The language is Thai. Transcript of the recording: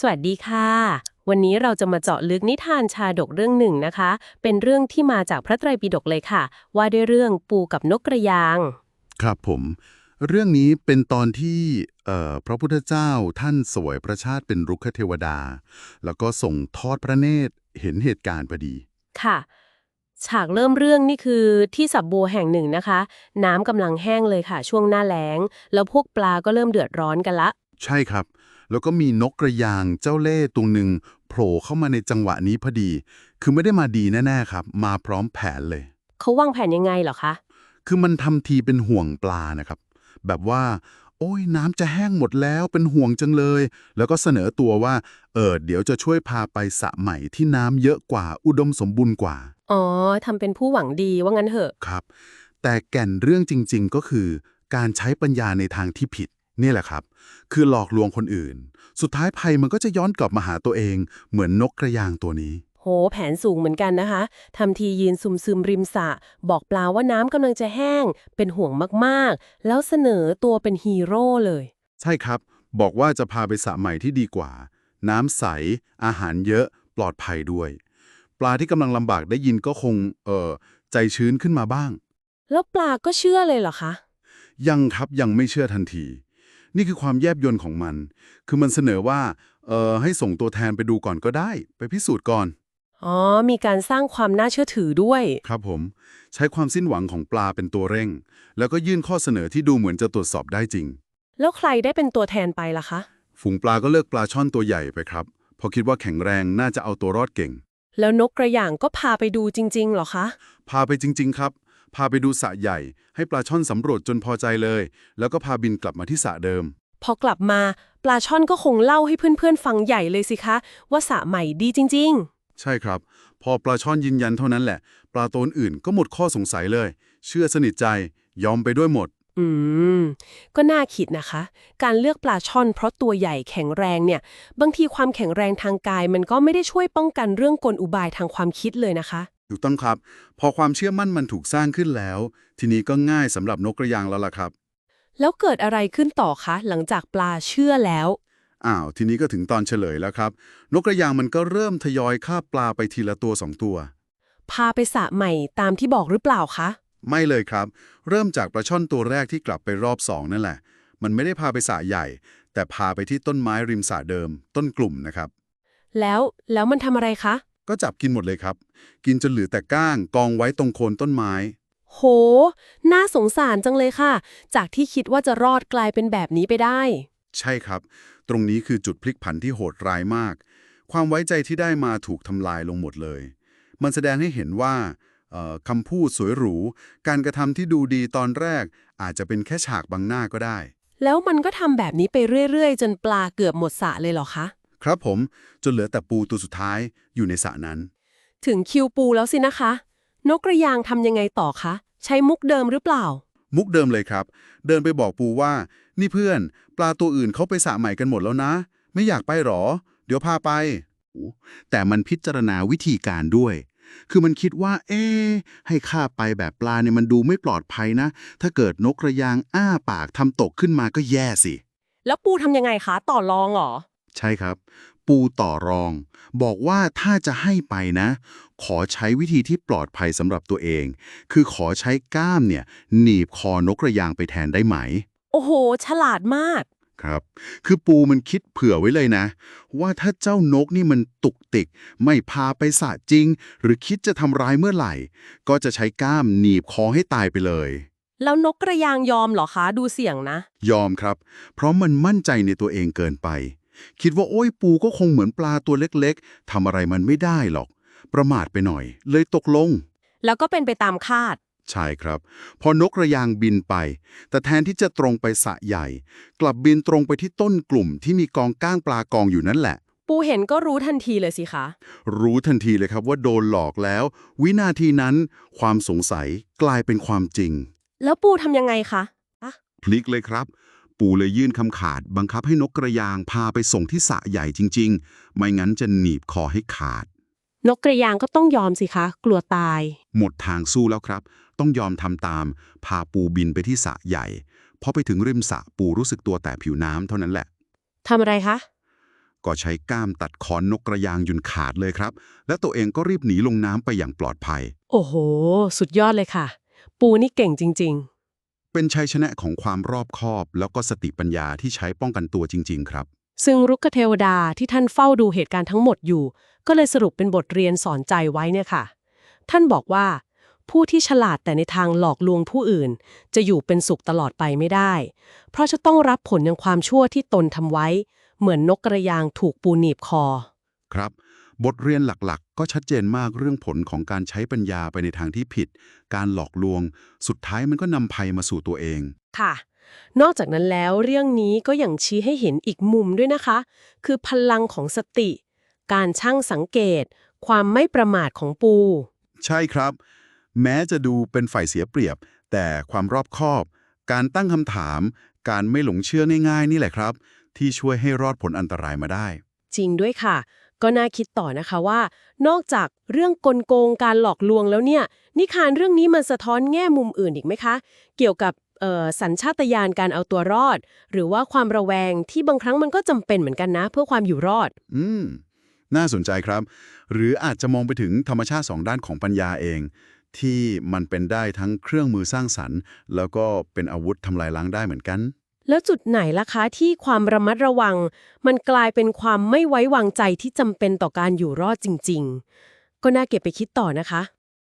สวัสดีค่ะ วันนี้เราจะมาเจาะลึกนิทานชาดกเรื่องหนึ่งนะคะ เป็นเรื่องที่มาจากพระไตรปิฎกเลยค่ะ ว่าด้วยเรื่องปูกับนกกระยาง ครับผม เรื่องนี้เป็นตอนที่เอ่อพระพุทธเจ้าท่านสวยพระชาติเป็นรุกขเทวดา แล้วก็ส่งทอดพระเนตรเห็นเหตุการณ์พอดี ค่ะ ฉากเริ่มเรื่องนี่คือที่สับบัวแห่งหนึ่งนะคะ น้ำกำลังแห้งเลยค่ะ ช่วงหน้าแล้ง แล้วพวกปลาก็เริ่มเดือดร้อนกันละ ใช่ครับ แล้วก็มีนกกระยางเจ้าเล่ห์ตัวหนึ่งโผล่เข้ามาในจังหวะนี้พอดี คือไม่ได้มาดีแน่ๆครับ มาพร้อมแผนเลย เขาวางแผนยังไงเหรอคะ คือมันทำทีเป็นห่วงปลานะครับ แบบว่า โอ้ยน้ำจะแห้งหมดแล้วเป็นห่วงจังเลย แล้วก็เสนอตัวว่า เออเดี๋ยวจะช่วยพาไปสระใหม่ที่น้ำเยอะกว่าอุดมสมบูรณ์กว่า อ๋อทำเป็นผู้หวังดีว่างั้นเถอะ ครับ แต่แก่นเรื่องจริง ๆ ก็คือ การใช้ปัญญาในทางที่ผิด นี่แหละครับ คือหลอกลวงคนอื่น สุดท้ายภัยมันก็จะย้อนกลับมาหาตัวเอง เหมือนนกกระยางตัวนี้ โห แผนสูงเหมือนกันนะคะทำทียืนซุมซึมริมสระบอกปลาว่าน้ำกำลังจะแห้ง เป็นห่วงมากๆ แล้วเสนอตัวเป็นฮีโร่เลย ใช่ครับ บอกว่าจะพาไปสระใหม่ที่ดีกว่า น้ำใส อาหารเยอะ ปลอดภัยด้วย ปลาที่กำลังลำบากได้ยินก็คง เออใจชื้นขึ้นมาบ้าง แล้วปลาก็เชื่อเลยเหรอคะ ยังครับยังไม่เชื่อทันที นี่คือความแยบยลของมัน คือมันเสนอว่า เออให้ส่งตัวแทนไปดูก่อนก็ได้ ไปพิสูจน์ก่อน อ๋อ มีการสร้างความน่าเชื่อถือด้วย ครับผม ใช้ความสิ้นหวังของปลาเป็นตัวเร่ง แล้วก็ยื่นข้อเสนอที่ดูเหมือนจะตรวจสอบได้จริง แล้วใครได้เป็นตัวแทนไปล่ะคะ ฝูงปลาก็เลือกปลาช่อนตัวใหญ่ไปครับเพราะคิดว่าแข็งแรงน่าจะเอาตัวรอดเก่ง แล้วนกกระย่างก็พาไปดูจริงๆเหรอคะ พาไปจริง ๆ ครับ พาไปดูสระใหญ่ ให้ปลาช่อนสำรวจจนพอใจเลย แล้วก็พาบินกลับมาที่สระเดิม พอกลับมา ปลาช่อนก็คงเล่าให้เพื่อนๆฟังใหญ่เลยสิคะ ว่าสระใหม่ดีจริง ใช่ครับ พอปลาช่อนยืนยันเท่านั้นแหละ ปลาตัวอื่นก็หมดข้อสงสัยเลย เชื่อสนิทใจ ยอมไปด้วยหมด ๆ อืม ก็น่าคิดนะคะ การเลือกปลาช่อนเพราะตัวใหญ่แข็งแรงเนี่ย บางทีความแข็งแรงทางกายมันก็ไม่ได้ช่วยป้องกันเรื่องกลอุบายทางความคิดเลยนะคะ ถูกต้องครับ พอความเชื่อมั่นมันถูกสร้างขึ้นแล้ว ทีนี้ก็ง่ายสำหรับนกกระยางแล้วล่ะครับ แล้วเกิดอะไรขึ้นต่อคะ หลังจากปลาเชื่อแล้ว อ้าว ทีนี้ก็ถึงตอนเฉลยแล้วครับ นกกระยางมันก็เริ่มทยอยฆ่าปลาไปทีละตัวสองตัว พาไปสระใหม่ตามที่บอกหรือเปล่าคะ ไม่เลยครับ เริ่มจากปลาช่อนตัวแรกที่กลับไปรอบสองนั่นแหละ มันไม่ได้พาไปสระใหญ่ แต่พาไปที่ต้นไม้ริมสระเดิม ต้นกลุ่มนะครับ แล้วแล้วมันทำอะไรคะ ก็จับกินหมดเลยครับ กินจนเหลือแต่ก้างกองไว้ตรงโคนต้นไม้ โห น่าสงสารจังเลยค่ะ จากที่คิดว่าจะรอดกลายเป็นแบบนี้ไปได้ ใช่ครับ ตรงนี้คือจุดพลิกผันที่โหดร้ายมาก ความไว้ใจที่ได้มาถูกทำลายลงหมดเลย มันแสดงให้เห็นว่าเอ่อคำพูดสวยหรู การกระทำที่ดูดีตอนแรก อาจจะเป็นแค่ฉากบังหน้าก็ได้ แล้วมันก็ทำแบบนี้ไปเรื่อยๆ จนปลาเกือบหมดสระเลยเหรอคะ ครับผมจนเหลือแต่ปูตัวสุดท้ายอยู่ในสระนั้น ถึงคิวปูแล้วสินะคะ นกกระยางทำยังไงต่อคะ ใช้มุกเดิมหรือเปล่า มุกเดิมเลยครับ เดินไปบอกปูว่า นี่เพื่อน ปลาตัวอื่นเขาไปสระใหม่กันหมดแล้วนะ ไม่อยากไปหรอ เดี๋ยวพาไป แต่มันพิจารณาวิธีการด้วยคือมันคิดว่า เอ๊ะให้ข้าไปแบบปลาเนี่ยมันดูไม่ปลอดภัยนะ ถ้าเกิดนกกระยางอ้าปากทำตกขึ้นมาก็แย่สิ แล้วปูทำยังไงคะ ต่อรองเหรอ ใช่ครับ ปูต่อรอง บอกว่าถ้าจะให้ไปนะ ขอใช้วิธีที่ปลอดภัยสำหรับตัวเอง คือขอใช้ก้ามเนี่ย หนีบคอนกกระยางไปแทนได้ไหม โอ้โห ฉลาดมาก ครับ คือปูมันคิดเผื่อไว้เลยนะ ว่าถ้าเจ้านกนี่มันตุกติก ไม่พาไปสระจริง หรือคิดจะทำร้ายเมื่อไหร่ ก็จะใช้ก้ามหนีบคอให้ตายไปเลยแล้วนกกระยางยอมเหรอคะ ดูเสี่ยงนะ ยอมครับ เพราะมันมั่นใจในตัวเองเกินไป คิดว่าโอ้ยปูก็คงเหมือนปลาตัวเล็กๆทำอะไรมันไม่ได้หรอก ประมาทไปหน่อย เลยตกลง แล้วก็เป็นไปตามคาด ใช่ครับ พอนกระยางบินไป แต่แทนที่จะตรงไปสระใหญ่ กลับบินตรงไปที่ต้นกลุ่มที่มีกองก้างปลากองอยู่นั่นแหละ ปูเห็นก็รู้ทันทีเลยสิคะ รู้ทันทีเลยครับว่าโดนหลอกแล้ว วินาทีนั้น ความสงสัยกลายเป็นความจริง แล้วปูทำยังไงคะพลิกเลยครับ ปู่เลยยื่นคำขาด บังคับให้นกกระยางพาไปส่งที่สระใหญ่จริง ๆ ไม่งั้นจะหนีบคอให้ขาด นกกระยางก็ต้องยอมสิคะ กลัวตาย หมดทางสู้แล้วครับ ต้องยอมทำตาม พาปูบินไปที่สระใหญ่พอไปถึงริมสระปูรู้สึกตัวแต่ผิวน้ำเท่านั้นแหละ ทำอะไรคะ ก็ใช้ก้ามตัดคอนนกกระยางยุนขาดเลยครับ และตัวเองก็รีบหนีลงน้ำไปอย่างปลอดภัย โอ้โห สุดยอดเลยค่ะ ปูนี่เก่งจริง เป็นชัยชนะของความรอบคอบ แล้วก็สติปัญญาที่ใช้ป้องกันตัวจริง ๆ ครับๆซึ่งรุกขเทวดาที่ท่านเฝ้าดูเหตุการณ์ทั้งหมดอยู่ ก็เลยสรุปเป็นบทเรียนสอนใจไว้เนี่ยค่ะ ท่านบอกว่า ผู้ที่ฉลาดแต่ในทางหลอกลวงผู้อื่น จะอยู่เป็นสุขตลอดไปไม่ได้ เพราะจะต้องรับผลอย่างความชั่วที่ตนทำไว้ เหมือนนกกระยางถูกปูหนีบคอ ครับ บทเรียนหลักๆ ก็ชัดเจนมากเรื่องผลของการใช้ปัญญาไปในทางที่ผิด การหลอกลวง สุดท้ายมันก็นำภัยมาสู่ตัวเอง ค่ะ นอกจากนั้นแล้วเรื่องนี้ก็ยังชี้ให้เห็นอีกมุมด้วยนะคะ คือพลังของสติ การช่างสังเกต ความไม่ประมาทของปู ใช่ครับ แม้จะดูเป็นฝ่ายเสียเปรียบ แต่ความรอบคอบ การตั้งคำถาม การไม่หลงเชื่อง่ายๆ นี่แหละครับ ที่ช่วยให้รอดผลอันตรายมาได้ จริงด้วยค่ะ ก็น่าคิดต่อนะคะว่า นอกจากเรื่องกลโกงการหลอกลวงแล้วเนี่ย นิทานเรื่องนี้มันสะท้อนแง่มุมอื่นอีกไหมคะ เกี่ยวกับสัญชาตญาณการเอาตัวรอด หรือว่าความระแวงที่บางครั้งมันก็จำเป็นเหมือนกันนะ เพื่อความอยู่รอด อืม น่าสนใจครับ หรืออาจจะมองไปถึงธรรมชาติสองด้านของปัญญาเอง ที่มันเป็นได้ทั้งเครื่องมือสร้างสรรค์ แล้วก็เป็นอาวุธทำลายล้างได้เหมือนกัน แล้วจุดไหนล่ะคะที่ความระมัดระวัง มันกลายเป็นความไม่ไว้วางใจที่จำเป็นต่อการอยู่รอดจริง ๆ ก็น่าเก็บไปคิดต่อนะคะ